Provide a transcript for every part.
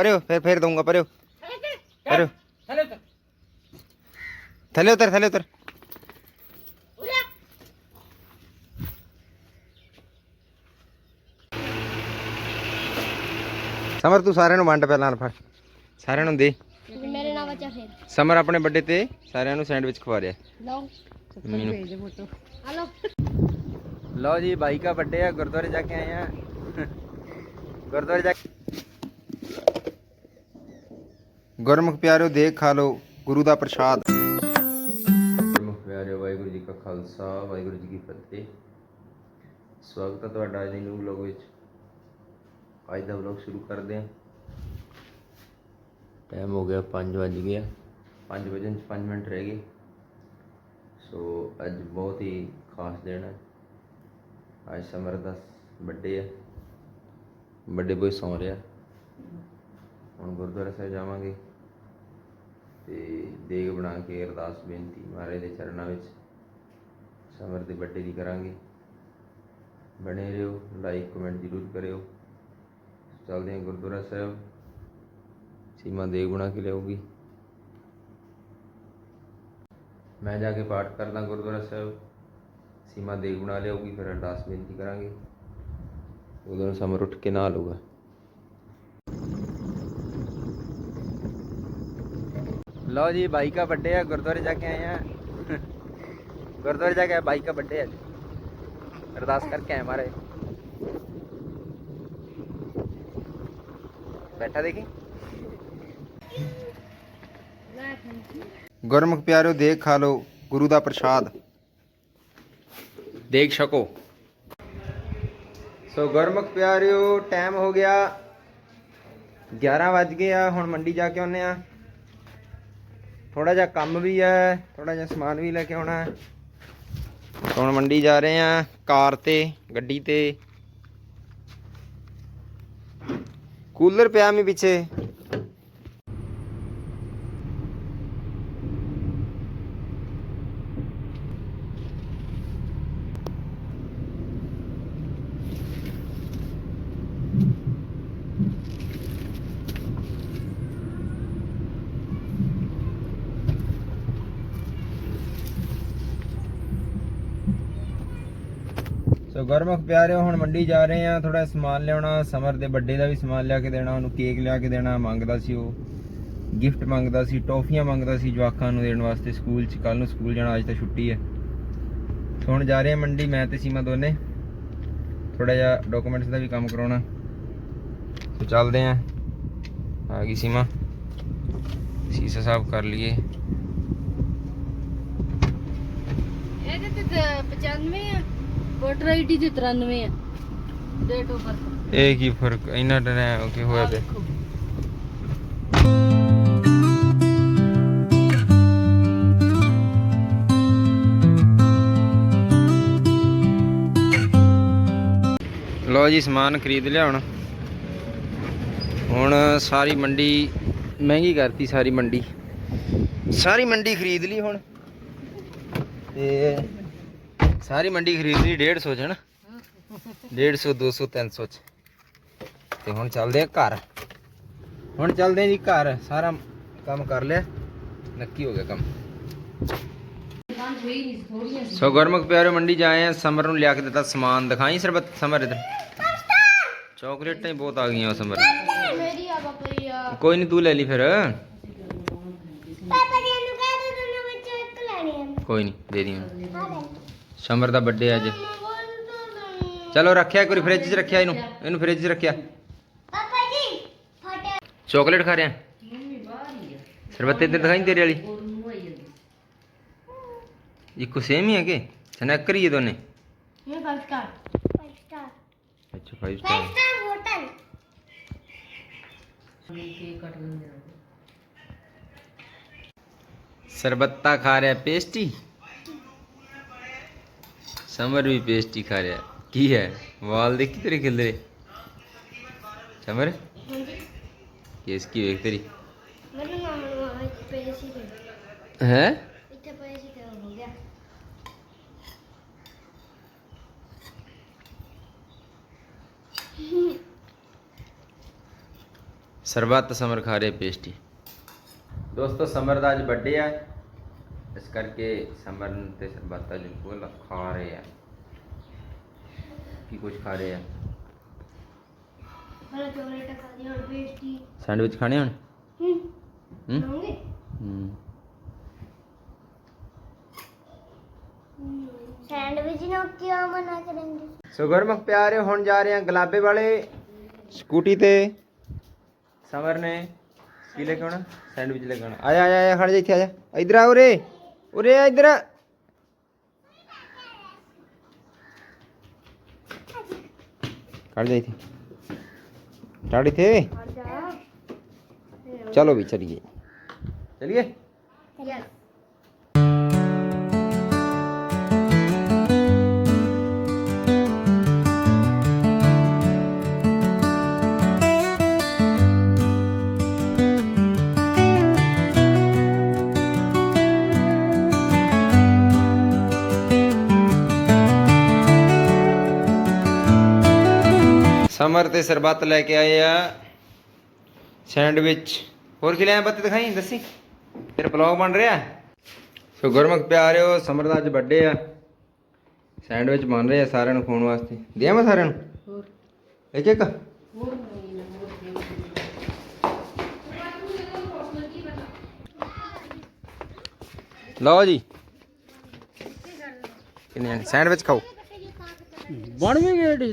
ਪਰੇ ਹੋ ਫਿਰ ਫਿਰ ਦਊਂਗਾ ਪਰੇ ਹੋ ਪਰੇ ਹੋ ਥੱਲੇ ਉਤਰ ਥੱਲੇ ਉਤਰ। ਥੱਲੇ ਉਤਰ ਸਮਰ ਤੂੰ ਸਾਰਿਆਂ ਨੂੰ ਵੰਡ ਪਹਿਲਾਂ ਫੜ ਸਾਰਿਆਂ ਨੂੰ ਦੇ। ਮੇਰੇ ਨਾਲ ਬੱਚਾ ਫਿਰ। ਸਮਰ ਆਪਣੇ ਵੱਡੇ ਤੇ ਸਾਰਿਆਂ ਨੂੰ ਸੈਂਡਵਿਚ ਖਵਾ ਰਿਹਾ। ਲਓ। ਮੈਨੂੰ। ਹਲੋ ਲਓ ਜੀ ਬਾਈ ਕਾ ਵੱਡੇ ਆ ਗੁਰਦੁਆਰੇ ਜਾ ਕੇ ਆਏ ਆ। ਗੁਰਦੁਆਰੇ ਜਾ ਕੇ ਗੁਰਮੁਖ ਪਿਆਰਿਓ, ਦੇਖ ਖਾ ਲਓ ਗੁਰੂ ਦਾ ਪ੍ਰਸ਼ਾਦ। ਗੁਰਮੁਖ ਪਿਆਰਿਓ, ਵਾਹਿਗੁਰੂ ਜੀ ਕਾ ਖਾਲਸਾ, ਵਾਹਿਗੁਰੂ ਜੀ ਕੀ ਫਤਿਹ। ਸਵਾਗਤ ਹੈ ਤੁਹਾਡਾ ਅੱਜ ਦੇ ਨਿਊ ਵਲੌਗ ਵਿੱਚ। ਅੱਜ ਦਾ ਵਲੌਗ ਸ਼ੁਰੂ ਕਰਦੇ ਹਾਂ। ਟਾਈਮ ਹੋ ਗਿਆ 5 ਵਜ ਗਿਆ 5 ਵਜੇ 5 ਮਿੰਟ ਰਹਿ ਗਏ। ਸੋ ਅੱਜ ਬਹੁਤ ਹੀ ਖਾਸ ਦਿਨ ਹੈ ਅੱਜ ਸਮਰ ਦਾ ਬਰਥਡੇ ਹੈ ਵੱਡੇ ਬੋਏ ਸੌਂ ਰਿਹਾ। ਹੁਣ ਗੁਰਦੁਆਰਾ ਸਾਹਿਬ ਜਾਵਾਂਗੇ। ਤੇ ਦੇਗ ਬਣਾ ਕੇ ਅਰਦਾਸ ਬੇਨਤੀ ਮਹਾਰਾਜ ਦੇ ਚਰਨਾਂ ਵਿੱਚ ਸਮਰ ਦੇ ਬਰਥਡੇ ਦੀ ਕਰਾਂਗੇ। ਬਣੇ ਰਹੋ ਲਾਈਕ ਕਮੈਂਟ ਜ਼ਰੂਰ ਕਰਿਓ। ਚੱਲਦੇ ਹਾਂ ਗੁਰਦੁਆਰਾ ਸਾਹਿਬ। ਸੀਮਾ ਦੇਗ ਬਣਾ ਕੇ ਲਿਆਉਗੀ ਮੈਂ ਜਾ ਕੇ ਪਾਠ ਕਰਦਾ ਗੁਰਦੁਆਰਾ ਸਾਹਿਬ। ਸੀਮਾ ਦੇਗ ਬਣਾ ਲਿਆਉਗੀ ਫਿਰ ਅਰਦਾਸ ਬੇਨਤੀ ਕਰਾਂਗੇ। ਉਦੋਂ ਸਮਰ ਉੱਠ ਕੇ ਨਾਲ ਲਊਗਾ। ਲਓ ਜੀ ਬਾਈ ਕਾ ਵੱਡੇ ਆ ਗੁਰਦੁਆਰੇ ਜਾ ਕੇ ਆਏ ਆ। ਗੁਰਦੁਆਰੇ ਜਾ ਕੇ ਆਏ, ਬਾਈ ਕਾ ਵੱਡੇ ਅੱਜ ਅਰਦਾਸ ਕਰਕੇ ਆਏ ਮਾਰੇ ਬੈਠਾ ਦੇਖੀ। ਗੁਰਮੁਖ ਪਿਆਰਿਓ ਦੇਖ ਖਾ ਲਓ ਗੁਰੂ ਦਾ ਪ੍ਰਸ਼ਾਦ। ਦੇਖ ਸਕੋ ਸੋ ਗੁਰਮੁਖ ਪਿਆਰਿਓ ਟਾਈਮ ਹੋ ਗਿਆ। 11 ਵੱਜ ਗਏ ਆ ਹੁਣ ਮੰਡੀ ਜਾ ਕੇ ਆਉਨੇ ਆ। ਥੋੜਾ ਜਿਹਾ ਕੰਮ ਵੀ ਹੈ ਥੋੜਾ ਜਿਹਾ ਸਮਾਨ ਵੀ ਲੈ ਕੇ ਆਉਣਾ ਹੈ। ਹੁਣ ਮੰਡੀ ਜਾ ਰਹੇ ਆ ਕਾਰ ਤੇ, ਗੱਡੀ ਤੇ। ਕੂਲਰ ਪਿਆ ਮੀ ਪਿੱਛੇ। ਸੋ ਗੁਰਮੁਖ ਪਿਆਰਿਓ, ਹੁਣ ਮੰਡੀ ਜਾ ਰਹੇ ਆ ਥੋੜਾ ਸਮਾਨ ਲਿਆਉਣਾ, ਸਮਰ ਦੇ ਵੱਡੇ ਦਾ ਵੀ ਸਮਾਨ ਲਿਆ ਕੇ ਦੇਣਾ, ਉਹਨੂੰ ਕੇਕ ਲਿਆ ਕੇ ਦੇਣਾ, ਮੰਗਦਾ ਸੀ ਉਹ। ਗਿਫਟ ਮੰਗਦਾ ਸੀ, ਟੌਫੀਆਂ ਮੰਗਦਾ ਸੀ ਜਵਾਕਾਂ ਨੂੰ ਦੇਣ ਵਾਸਤੇ ਸਕੂਲ 'ਚ। ਕੱਲ ਨੂੰ ਸਕੂਲ ਜਾਣਾ, ਅੱਜ ਤਾਂ ਛੁੱਟੀ ਹੈ। ਹੁਣ ਜਾ ਰਹੇ ਆ ਮੰਡੀ, ਮੈਂ ਤੇ ਸੀਮਾ ਦੋਨੇ। ਥੋੜਾ ਜਿਹਾ ਡਾਕੂਮੈਂਟਸ ਦਾ ਵੀ ਕੰਮ ਕਰਾਉਣਾ। ਸੋ ਚੱਲਦੇ ਆ ਆ ਗਈ ਸੀਮਾ। ਸੀਸਾ ਸਾਫ਼ ਕਰ ਲਈਏ। ਇਹਦੇ ਤੇ 95 ਆ। ਵੋਟਰ ਆਈਡੀ ਤੇ 93 ਆ। ਡੇਟ ਆਫ ਬਰਥ ਇਹ ਕੀ ਫ਼ਰਕ ਇੰਨਾ ਟਾਈਮ ਕਿ ਹੋਇਆ ਤੇ ਲਓ ਜੀ ਸਮਾਨ ਖਰੀਦ ਲਿਆ ਹੁਣ। ਹੁਣ ਸਾਰੀ ਮੰਡੀ ਮਹਿੰਗੀ ਕਰਤੀ ਸਾਰੀ ਮੰਡੀ। ਸਾਰੀ ਮੰਡੀ ਖਰੀਦ ਲਈ ਹੁਣ। ਤੇ ਸਾਰੀ ਮੰਡੀ ਖਰੀਦ ਲਈ 150 ਚ ਨਾ 150 200 300 ਚ। ਤੇ ਹੁਣ ਚੱਲਦੇ ਆ ਘਰ। ਹੁਣ ਚੱਲਦੇ ਆ ਜੀ ਘਰ। ਸਾਰਾ ਕੰਮ ਕਰ ਲਿਆ। ਨੱਕੀ ਹੋ ਗਿਆ ਕੰਮ। ਸੋ ਗੁਰਮੁਖ ਪਿਆਰੇ ਮੰਡੀ ਜਾਏ ਆ। ਸਮਰ ਨੂੰ ਲਿਆ ਕੇ ਦਿੱਤਾ ਸਮਾਨ। ਦਿਖਾਈ ਸਰਬਤ ਸਮਰ ਇਧਰ। ਚਾਕਲੇਟਾਂ ਹੀ ਬਹੁਤ ਆ ਗਈਆਂ ਸਮਰ। ਮੇਰੀ ਆ ਜੀ ਆ ਕੋਈ ਨਹੀਂ ਤੂੰ ਲੈ ਲਈ ਫਿਰ। ਪਾਪਾ ਜੀ ਨੂੰ ਕਹਿ ਦੋ ਦੋਨੋਂ ਵਿੱਚੋਂ ਇੱਕ ਲੈਣੀ ਆ। ਕੋਈ ਨਹੀਂ ਦੇ ਦੀਆਂ ਸਮਰ ਦਾ ਬਰਥਡੇ ਅੱਜ। ਚਲੋ ਰੱਖਿਆ ਕੋਈ ਫ੍ਰਿਜ 'ਚ ਰੱਖਿਆ ਇਹਨੂੰ। ਇਹਨੂੰ ਫ੍ਰਿਜ 'ਚ ਰੱਖਿਆ। ਪਾਪਾ ਜੀ ਫਟੇ। ਚਾਕਲੇਟ ਖਾ ਰਿਹਾ। ਸਰਬਤ ਇੱਧਰ ਦਿਖਾਈ ਤੇਰੇ ਵਾਲੀ। ਇੱਕੋ ਸੇਮ ਹੀ ਹੈ ਕਿ ਸਨੈਕ ਕਰੀਏ ਦੋਨੇ। ਇਹ 5 ਸਟਾਰ 5 ਸਟਾਰ ਅੱਛਾ 5 5 ਸਟਾਰ ਸਟਾਰ ਹੋਟਲ ਸਰਬੱਤਾ ਖਾ ਰਿਹਾ ਪੇਸਟੀ ਸਮਰ ਵੀ ਪੇਸਟੀ ਖਾ ਰਿਹਾ ਕੀ ਹੈ ਵਾਲ ਦੇਖੀ ਤੇਰੇ ਖਿਲਰੇ ਸਮਰ ਹਾਂਜੀ ਕੇਸ ਕੀ ਵੇਖ ਤੇਰੀ ਮੈਨੂੰ ਨਾਮ ਨੂੰ ਇੱਕ ਪੇਜ ਸੀ ਤੇ ਹੈ ਇੱਥੇ ਪੇਜ ਸੀ ਤੇ ਹੋ ਗਿਆ ਸਰਬੱਤ ਸਮਰ ਖਾ ਰਹੇ ਪੇਸਟੀ ਦੋਸਤੋ ਸਮਰ ਦਾ ਅੱਜ ਬਰਥਡੇ ਆ ਇਸ ਕਰਕੇ ਸਮਰ ਤੇ ਸਰਬੱਤ ਫੁੱਲ ਖਾ ਰਹੇ ਆ। ਕੀ ਕੁਝ ਖਾ ਰਹੇ ਆ? ਚੋਕਲੇਟ ਹੁਣ ਪੇਸਟੀ ਸੈਂਡਵਿਚ ਖਾਣੇ ਹੁਣ? ਹੂੰ। ਹੂੰ? ਸੈਂਡਵਿਚ ਨੂੰ ਕਿਉਂ ਮਨਾ ਕरेंगे ਸੋ ਗੁਰਮੁਖ ਪਿਆਰੇ ਹੁਣ ਜਾ ਰਹੇ ਆ ਗੁਲਾਬੇ ਵਾਲੇ ਸਕੂਟੀ ਤੇ। ਸਮਰ ਨੇ ਕੀ ਲੈ ਕੇ ਆਉਣਾ? ਸੈਂਡਵਿਚ ਲੈ ਕੇ ਆਉਣਾ। ਆਇਆ ਆਇਆ ਆਇਆ ਖੜ ਜਾ ਇੱਥੇ ਆ ਜਾ। ਇਧਰ ਆ ਉਰੇ। ਉਰੇ ਆ ਇਧਰ। ਖੜ ਜਾ ਇੱਥੇ। ਖੜ ਇੱਥੇ। ਚਲੋ ਵੀ ਚਲੀਏ। ਚਲੀਏ। ਯਸ ਸਮਰ ਤੇ ਸਰਬੱਤ ਲੈ ਕੇ ਆਏ ਆ। ਸੈਂਡਵਿਚ। ਹੋਰ ਕੀ ਲਿਆ ਬੱਤੇ ਦਿਖਾਈ? ਦੱਸੀ। ਤੇਰਾ ਬਲੌਗ ਬਣ ਰਿਹਾ। ਸੋ ਗੁਰਮੁਖ ਪਿਆਰਿਓ ਸਮਰ ਦਾ ਅੱਜ ਵੱਡੇ ਆ। ਸੈਂਡਵਿਚ ਬਣ ਰਹੇ ਆ ਸਾਰਿਆਂ ਨੂੰ ਖਾਣ ਵਾਸਤੇ। ਦਿਆਂ ਮੈਂ ਸਾਰਿਆਂ ਨੂੰ? ਹੋਰ। ਇੱਕ ਇੱਕ। ਹੋਰ ਲਓ ਜੀ। ਕਿੰਨੇ ਸੈਂਡਵਿਚ ਖਾਓ। ਬਣ ਵੀ ਗਏ ਡੀ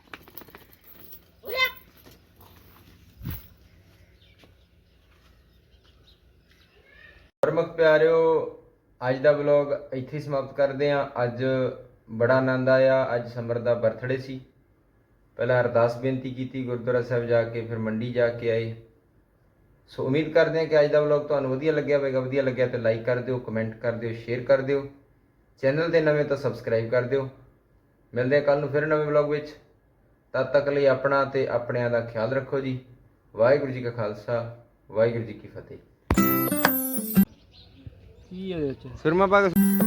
ਉਤਰ ਪਿਆਰਿਓ, ਅੱਜ ਦਾ ਵਲੌਗ ਇੱਥੇ ਸਮਾਪਤ ਕਰਦੇ ਹਾਂ। ਅੱਜ ਬੜਾ ਆਨੰਦ ਆਇਆ। ਅੱਜ ਸਮਰ ਦਾ ਬਰਥਡੇ ਸੀ। ਪਹਿਲਾਂ ਅਰਦਾਸ ਬੇਨਤੀ ਕੀਤੀ, ਗੁਰਦੁਆਰਾ ਸਾਹਿਬ ਜਾ ਕੇ, ਫਿਰ ਮੰਡੀ ਜਾ ਕੇ ਆਏ। ਸੋ ਉਮੀਦ ਕਰਦੇ ਹਾਂ ਕਿ ਅੱਜ ਦਾ ਵਲੌਗ ਤੁਹਾਨੂੰ ਵਧੀਆ ਲੱਗਿਆ ਹੋਵੇਗਾ। ਵਧੀਆ ਲੱਗਿਆ ਤੇ ਲਾਈਕ ਕਰ ਦਿਓ, ਕਮੈਂਟ ਕਰ ਦਿਓ, ਸ਼ੇਅਰ ਕਰ ਦਿਓ। ਚੈਨਲ ਦੇ ਨਵੇਂ ਤਾਂ ਸਬਸਕ੍ਰਾਈਬ ਕਰ ਦਿਓ। ਮਿਲਦੇ ਹਾਂ ਕੱਲ ਨੂੰ ਫਿਰ ਨਵੇਂ ਵਲੌਗ ਵਿੱਚ। ਤਦ ਤੱਕ ਲਈ ਆਪਣਾ ਤੇ ਆਪਣਿਆਂ ਦਾ ਖਿਆਲ ਰੱਖੋ ਜੀ। ਵਾਹਿਗੁਰੂ ਜੀ ਕਾ ਖਾਲਸਾ, ਵਾਹਿਗੁਰੂ ਜੀ ਕੀ ਫਤਿਹ। ਕੀ ਹੈ ਵਿੱਚ ਸੁਰਮਾ ਪਾ ਕੇ